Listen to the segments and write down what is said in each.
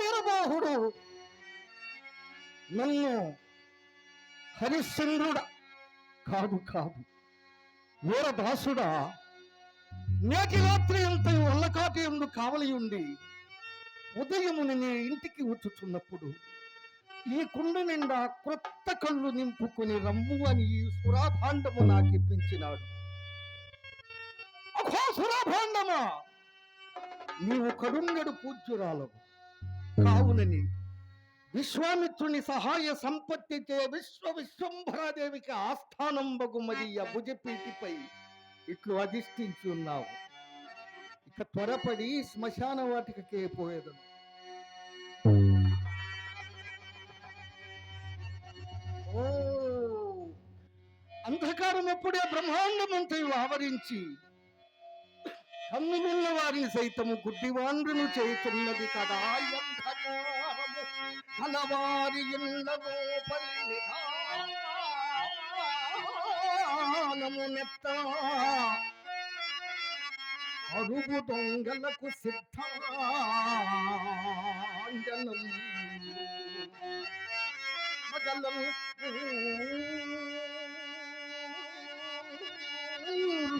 వీరబాహుడు నన్ను హరిశ్చంద్రుడ. కాదు కాదు. వీరదాసుడా నేటి రాత్రి ఎంత వల్లకాటి ఎందు కావలి ఉండి ఉదయముని నీ ఇంటికి వచ్చుచున్నప్పుడు ఈ కుండు నిండా క్రొత్త కళ్ళు నింపుకుని రమ్ము అని ఈ సురాభాండము నాకిప్పించినాడు. సురాభాండమా? నీవు కడుంగడు పూజ్యురాలవు. కావునని విశ్వామిత్రుని సహాయ సంపత్తిచే విశ్వ విశ్వంభరాదేవికి ఆస్థానం బగుమది భుజపీటిపై ఇట్లు అధిష్ఠించి ఉన్నావు. ఇక త్వరపడి శ్మశాన వాటికకే పోయేదను. అంధకారం ఎప్పుడే బ్రహ్మాండమంతయు ఆవరించి కన్నులున్న వారిని సైతము గుడ్డివాండ్రును చేస్తున్నది కదా ఈ కలవారి ఇళ్ళలో నెత్త. అరుగు దొంగలకు సిద్ధాంజనం. మగలం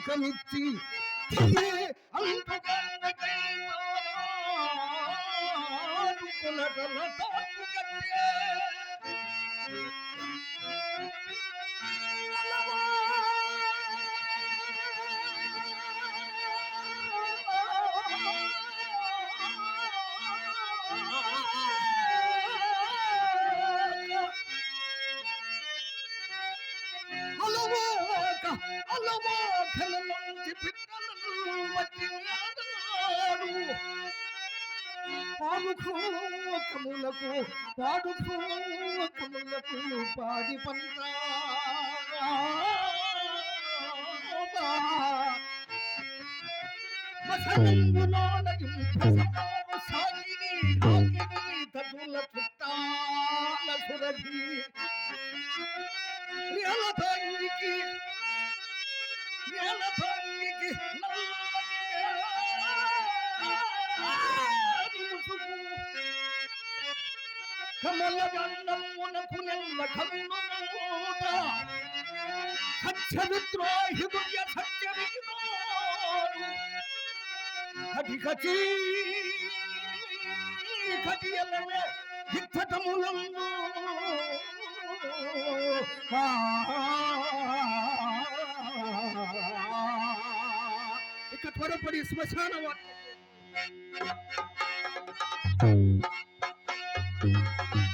ಕೈತಿ ಕುಲಗಲ పాడుకోకములకు పాడుకోకములకు పాడి పంట సాగిని నాగిని తదుల చుట్టాల సురభి నేలతాంగికి నేలతాంగికి సత్య విద్రోహి ఇక త్వరపడి శ్మశాన వార్త Música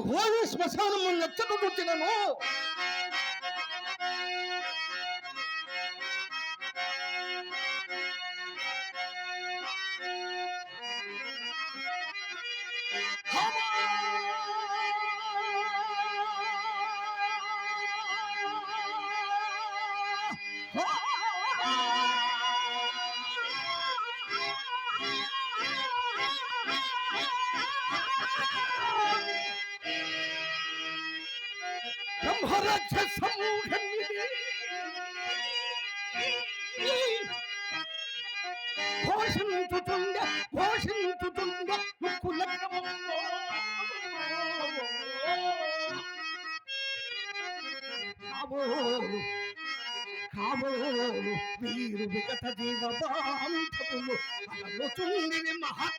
అహో ఈ శ్మశానం నచ్చట వచ్చినను బ్రహ్మరాజ్య సమూహమిది ఘోషించుతుండ ఘోషించుతుండ ముక్కుల క్రమంలో కాబోలు కాబోలు వీరు విగత జీవ బాంధవులు అలలుచుండిని మహత్తారమున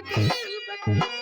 দিল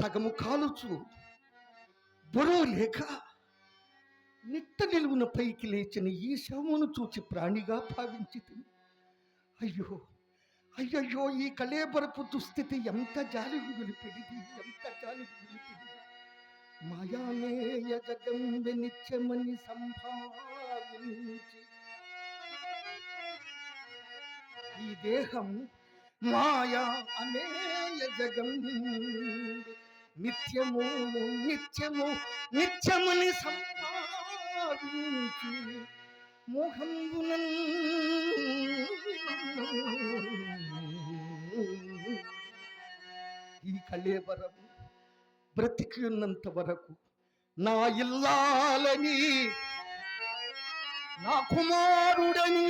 సగము కాలుచు బరువు లేక నిట్ట నిలువున పైకి లేచిన ఈ శవమును చూచి ప్రాణిగా భావించి అయ్యో అయ్యయ్యో ఈ కళేబరపు దుస్థితి ఎంత జాలి పెడిది ఎంత జాలి విలిపిడిది మాయామేయ జగంబె నిత్యమని సంభావించి. ఈ దేహం మాయా అమేయ జగం నిత్యము నిత్యము నిత్యముని సంపాదించి మోహం ఈ కళేవరం బ్రతికి వరకు నా ఇల్లాలని నా కుమారుడని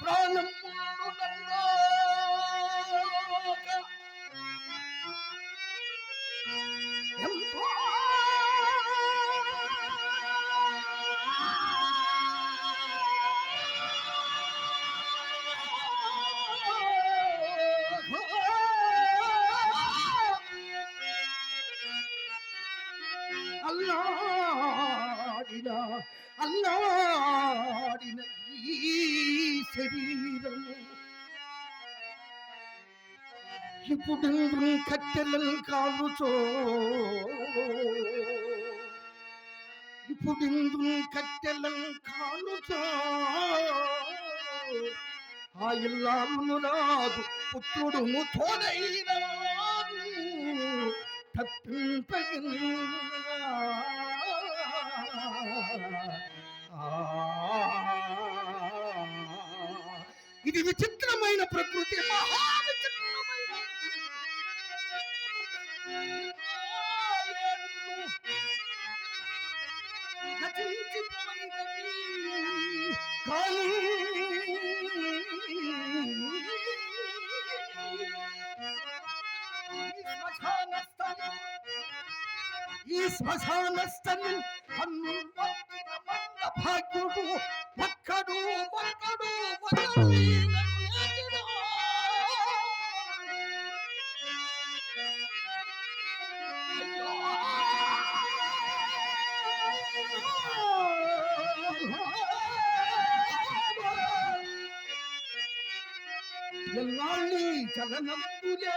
ప్రాణం ఇప్పుడు కట్టెలను కాలుచో ఇప్పుడు కట్టెలను కాలుచో ఆ ఇల్లామును రాదు పుత్రుడు తోడైన తప్పింపగిన ఇది విచిత్రమైన ప్రకృతి మహా ఈ శ్మశాన స్థలం ఈ శ్మశాన స్థలం అన్ను వచ్చిన మంద భాగ్యుడు ఒక్కడు ఒక్కడు ఒక్కడు ఎన్నాళ్ళీ చలనంబులే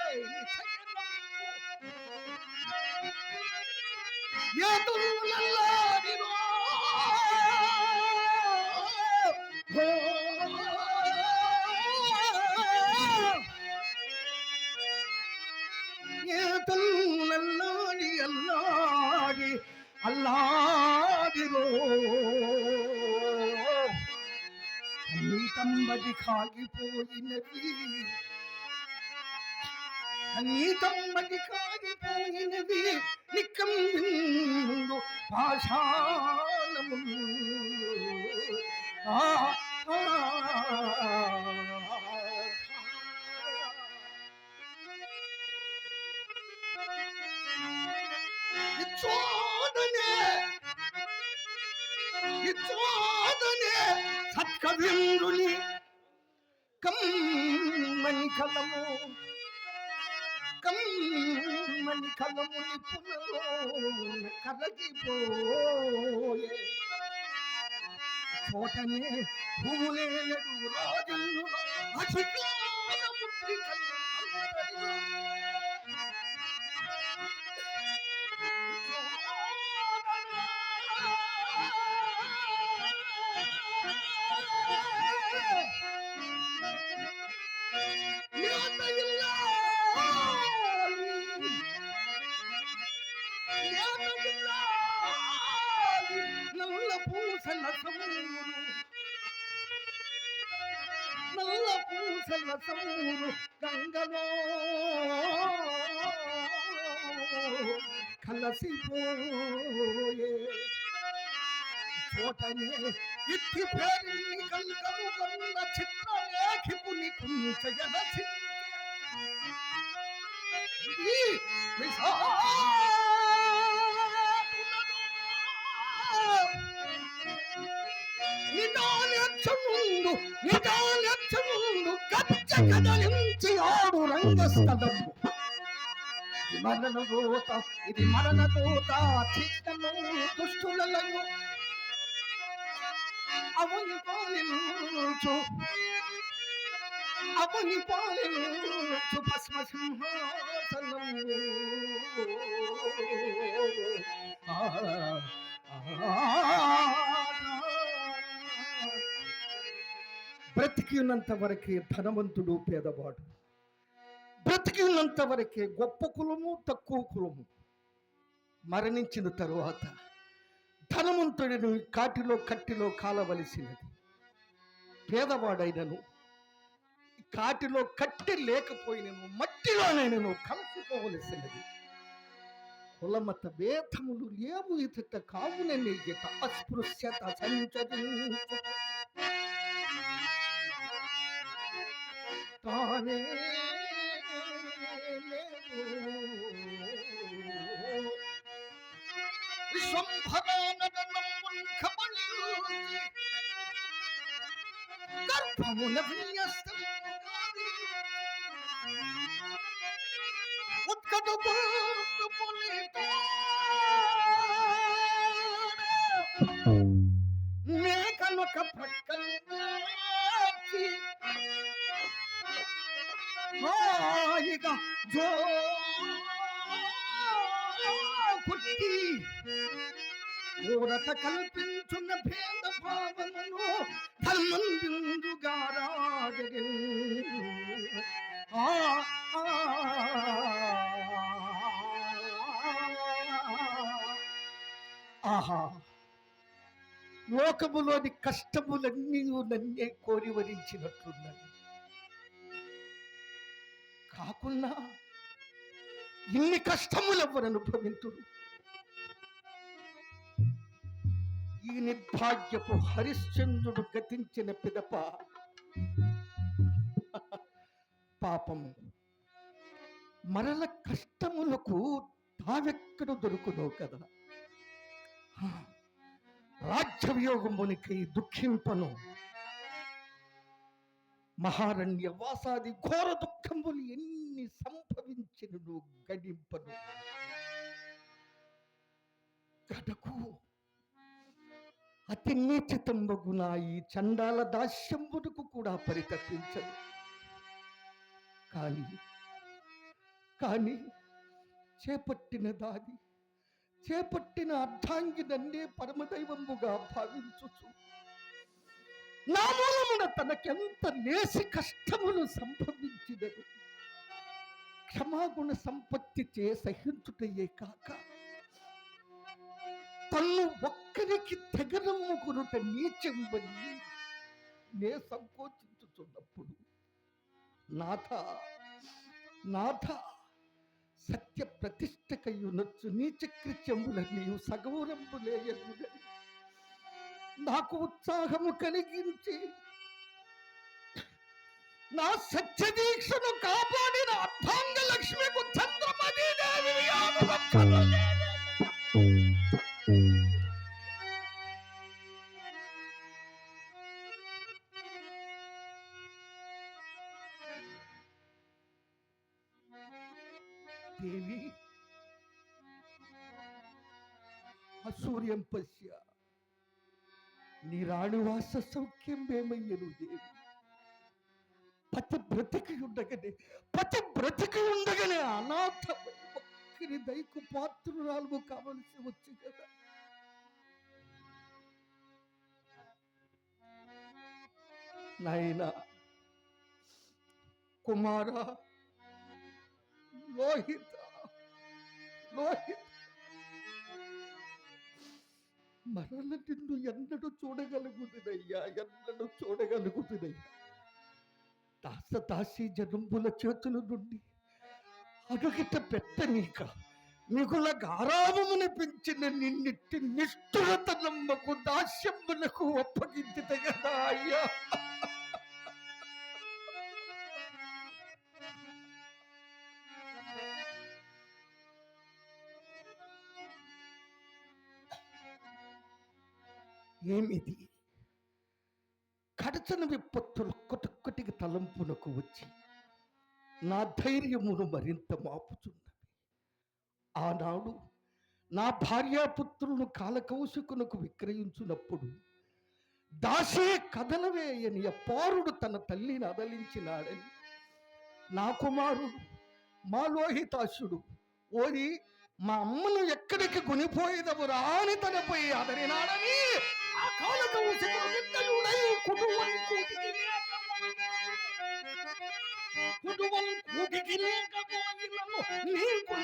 ఏతులల్లాడిరో అల్లాడి అల్లాడిరో కన్నీటంబడి కాగిపోయినవి కన్నీటంబడి కాగిపోయినవి నిక్కమ్మిందు పాషాణము ఆ ఆ, సత్కవిందుని కమ్మని కలము కమ్మని కలము నిపుణలో కలగిపోయే చోటనే భూలేడు రాజులు అశుకాల ముద్రికలు నల్ల పూసల సమూరు నల్ల పూసల సమూరు గంగలో కలసిపోయే చోటనే ఇట్టి పేరిని కల్కము కొన్న చిత్రలేఖిపుని కుంచయన ఈ నిదానచ్చముందు నిదానచ్చముందు గచ్చ కదలించి ఆడు రంగస్థలము. మరణ దూత ఇది మరణ దూత చిత్తము దుష్టులలో. అవని పాలించు అవని పాలించు భస్మ సింహాసనము బ్రతికి ఉన్నంత వరకే ధనవంతుడు పేదవాడు. బ్రతికి ఉన్నంత వరకే గొప్ప కులము తక్కువ కులము మరణించిన తరువాత ధనవంతుడిని కాటిలో కట్టిలో కాలవలసినది. పేదవాడైనను కాటిలో కట్టి లేకపోయినను మట్టిలోనైనను కలిసిపోవలసినది కులమత భేదములు లేవు ఇతట కావునని ఇత అస్పృశ్యత సంచరించు తానే లేవు. విశ్వంభరానదనమున్ కబళించి గర్భమున విన్యస్తము ఉత్కట బాంబుని తోడ. మేకనొక ప్రక్కల్చి హాయిగా జో పుట్టి ఊరట కల్పించున్న భేద భావమును ధర్మం ఆహా. లోకములోని కష్టములన్నీ నన్నే కోరి వరించినట్లున్నది కాకున్నా ఇన్ని కష్టములు ఎవరు అనుభవింతురు? ఈ నిర్భాగ్యపు హరిశ్చంద్రుడు గతించిన పిదప. పాపము. మరల కష్టములకు తావెక్కడ దొరుకునో కదా? రాజ్యవియోగమునికై దుఃఖింపను. మహారణ్య వాసాది ఘోర దుఃఖములు ఎన్ని సంభవించినను గడింపను గడకు. అతి నీచితంబగున ఈ చండాల దాస్యంబునకు కూడా పరితపించదు కానీ కానీ చేపట్టిన దాది చేపట్టిన అర్థాంగి నన్నే పరమదైవముగా భావించుచు. నా మూలమున తనకెంత నేసి కష్టములు సంభవించినను క్షమాగుణ సంపత్తి చే సహించుటయే కాక. తన్ను ఒక్కరికి తెగనమ్ముకునుట నీచెంబని నే సంకోచించుచున్నప్పుడు. నాథ నాథ సత్య ప్రతిష్టకయునొచ్చు నీచకృత్యముల నీవు సగౌరంబులేయనుడని నాకు ఉత్సాహము కలిగించి నా సత్య దీక్షను కాపాడిన అర్థాంగ లక్ష్మికు చంద్రమతి దేవి దేవి. అసూర్యం పశ్య. నీ రాణివాస సౌఖ్యం వేమయ్యను దేవి. పతి బ్రతికి ఉండగానే పతి బ్రతికి ఉండగానే అనాథ ఒక్కరి దైకు పాత్రురాలు కావలసి వచ్చి కదా. నాయనా కుమార లోహిత మరల నిన్ను ఎన్నడూ చూడగలుగుతుందయ్యా ఎన్నడూ చూడగలుగుతుందయ్యా దాస దాసి జనంబుల చేతుల నుండి అడుగిట పెట్టనీక మిగుల గారామముని పెంచిన నిన్నిట్టి నిష్ఠురత నమ్మకు దాస్యములకు ఒప్పగించిత కదా అయ్యా. ఏమిది? కడచని విపత్తులు ఒక్కటొక్కటికి తలంపునకు వచ్చి నా ధైర్యమును మరింత మాపుచున్నవి. ఆనాడు నా భార్యాపుత్రులను కాలకౌశికునకు విక్రయించున్నప్పుడు దాసే కదలవేయని పారుడు తన తల్లిని అదలించినాడని నా కుమారుడు మా లోహితాసుడు ఓరి మా అమ్మను ఎక్కడికి కొనిపోయేదవురా రాని తనపై అదరినాడని ఆ కాలకౌశికుడు నిందలుడై కూటికి కుటుంబం కూటికి లేకపోయినను నీకు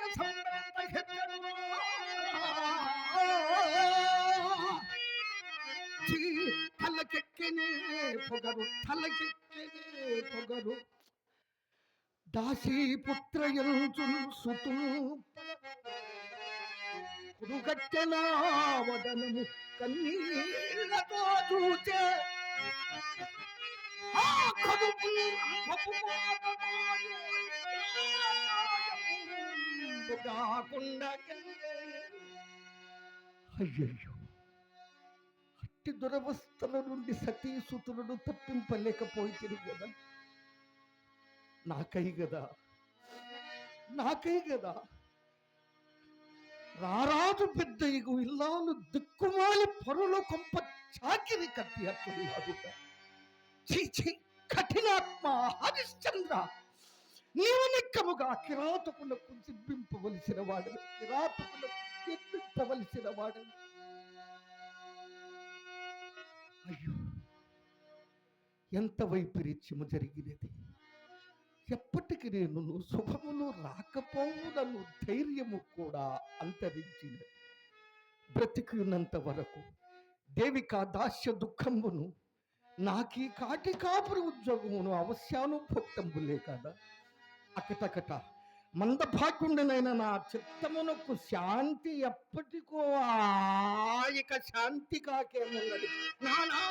సంబంధ తలకెక్కనే పొగరు తలకెక్కనే పొగరు. దాసీ పుత్రయంచు సుతూ కురుగట్టెనా వదనము కన్నీళ్ళతో చూచే. కాకుండా అయ్యయ్యో. అట్టి దురవస్థల నుండి సతీసుతులను తప్పింపలేకపోయి కదా. నాకై కదా. నాకై కదా. రారాజు పెద్ద ఇగు ఇల్లాలు దిక్కుమాలి పొరలో కొంప చాకిరి కత్తి అట్టున్నాడు చీ కఠినాత్మ హరిశ్చంద్ర నీవు నిక్కముగా కిరాతకులకు జిబ్బింపవలసిన వాడు కిరాతకులకు జిబ్బింపవలసిన వాడు అయ్యో ఎంత వైపరీత్యము జరిగినది. ఎప్పటికి నేను శుభములు రాకపోవునను ధైర్యము కూడా అంతరించిన బ్రతికినంత వరకు దేవిక దాస్య దుఃఖమును నాకీ కాటి కాపురి ఉద్యోగమును అవశ్యానుభోక్తంబులే కదా. అకటకట మందభాగ్యుండినైనా నా చిత్తమునకు శాంతి ఎప్పటికో ఆయక శాంతి కాకేమున్నది. నానా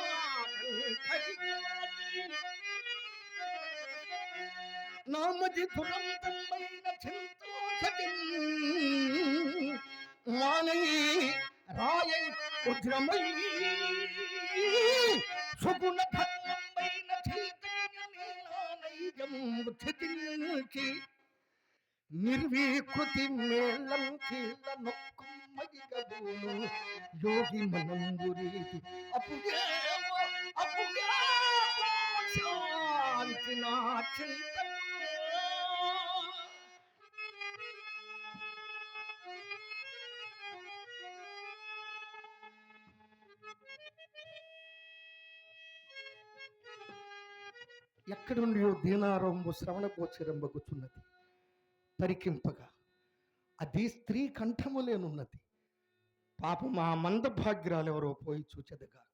నామది దురంతమైన చింతోషతి మానై రాయై ఉద్రమై. సుగుణ ధర్మమైన చైతన్యమేలానైజంచి నిర్వీకృతి మేళం కీళ్ళ నొక్కమ్మగిగబూను యోగి మనంబురీతి అప్పుడేమో అప్పుడే శాంతి నా చింతన ఎక్కడుండి దీనారంబు శ్రవణ గోచరంబగుచున్నది తరికింపగా అది స్త్రీ కంఠములేనున్నది పాపం ఆ మందభాగ్యాలు ఎవరో పోయి చూచెదగాక